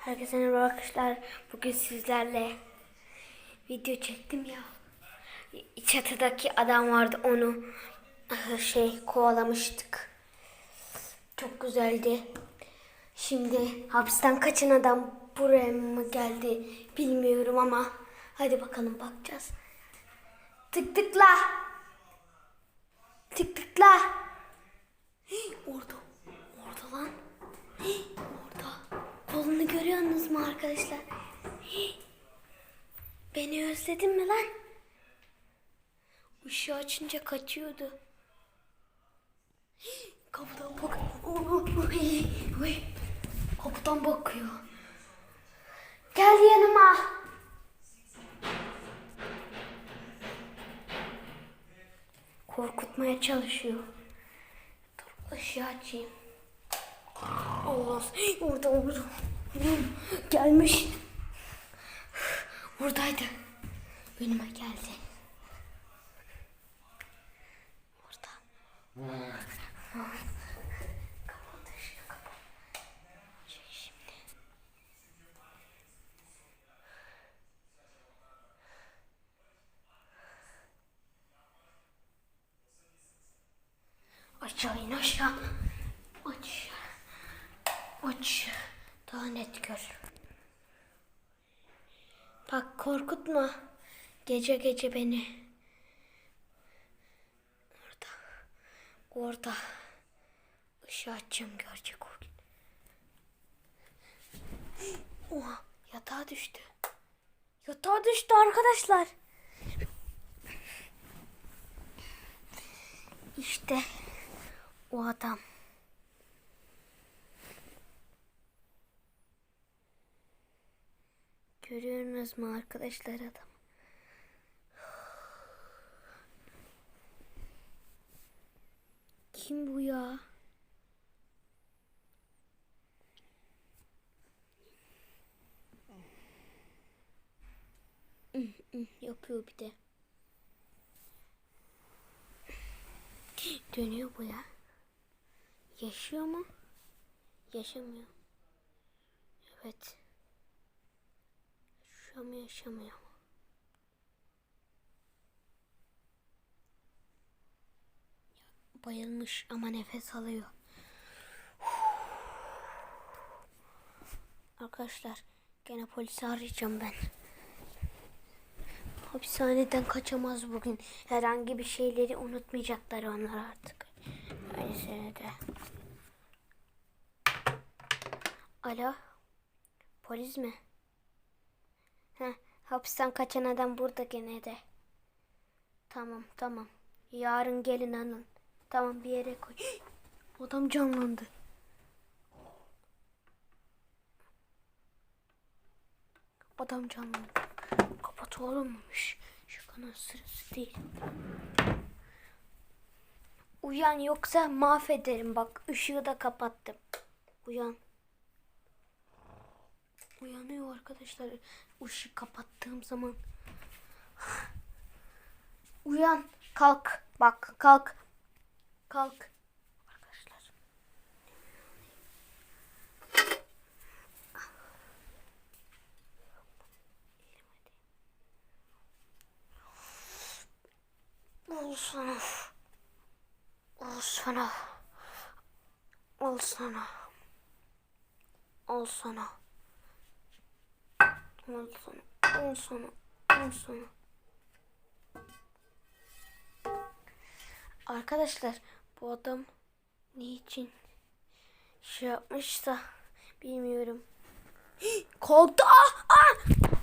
Herkese merhaba arkadaşlar. Bugün sizlerle video çektim ya. Çatıdaki adam vardı onu şey kovalamıştık. Çok güzeldi. Şimdi hapisten kaçan adam buraya mı geldi bilmiyorum ama hadi bakalım bakacağız. Tık tıkla. Tık tıkla. Hey, orada. Orada lan. Hey, orada. Kolunu görüyorsunuz mu arkadaşlar? Hey. Beni özledin mi lan? Işığı açınca kaçıyordu. Kapıdan bak. Kapıdan bakıyor. Gel yanıma. Korkutmaya çalışıyor. Dur ışığı açayım. Allah orada orada. Gelmiş. Oradaydı. Önüme geldi. Orada. Kapat. Aşağı in aşağı. Aşağı. Aç. Daha net gör. Bak korkutma. Gece gece beni. Orada. Orada. Işığı açacağım görecek o gün. Oha yatağa düştü. Yatağa düştü arkadaşlar. İşte o adam. Görüyorsunuz mu arkadaşlar adam? Kim bu ya? Yapıyor bir de. Dönüyor bu ya. Yaşıyor mu? Yaşamıyor. Evet. Yaşamıyor, yaşamıyor. Bayılmış ama nefes alıyor. Arkadaşlar gene polisi arayacağım ben. Hapishaneden kaçamaz bugün. Herhangi bir şeyleri unutmayacaklar onlar artık. Aynı senede. Alo. Polis mi? Heh, hapisten kaçan adam burada gene de. Tamam tamam. Yarın gelin alın. Tamam bir yere koy. Adam canlandı. Adam canlandı. Kapat oğlum. Şakanın sırası değil. Uyan yoksa mahvederim bak. ışığı da kapattım. Uyan. Uyanıyor arkadaşlar. Işık kapattığım zaman. Uyan. Kalk. Bak kalk. Kalk. Arkadaşlar. Olsana. Olsana. Olsana. Olsana. 10 sonra, 10 sonra, 10 sonra. Arkadaşlar bu adam niçin şey yapmışsa bilmiyorum. Korktu. Ah! Ah!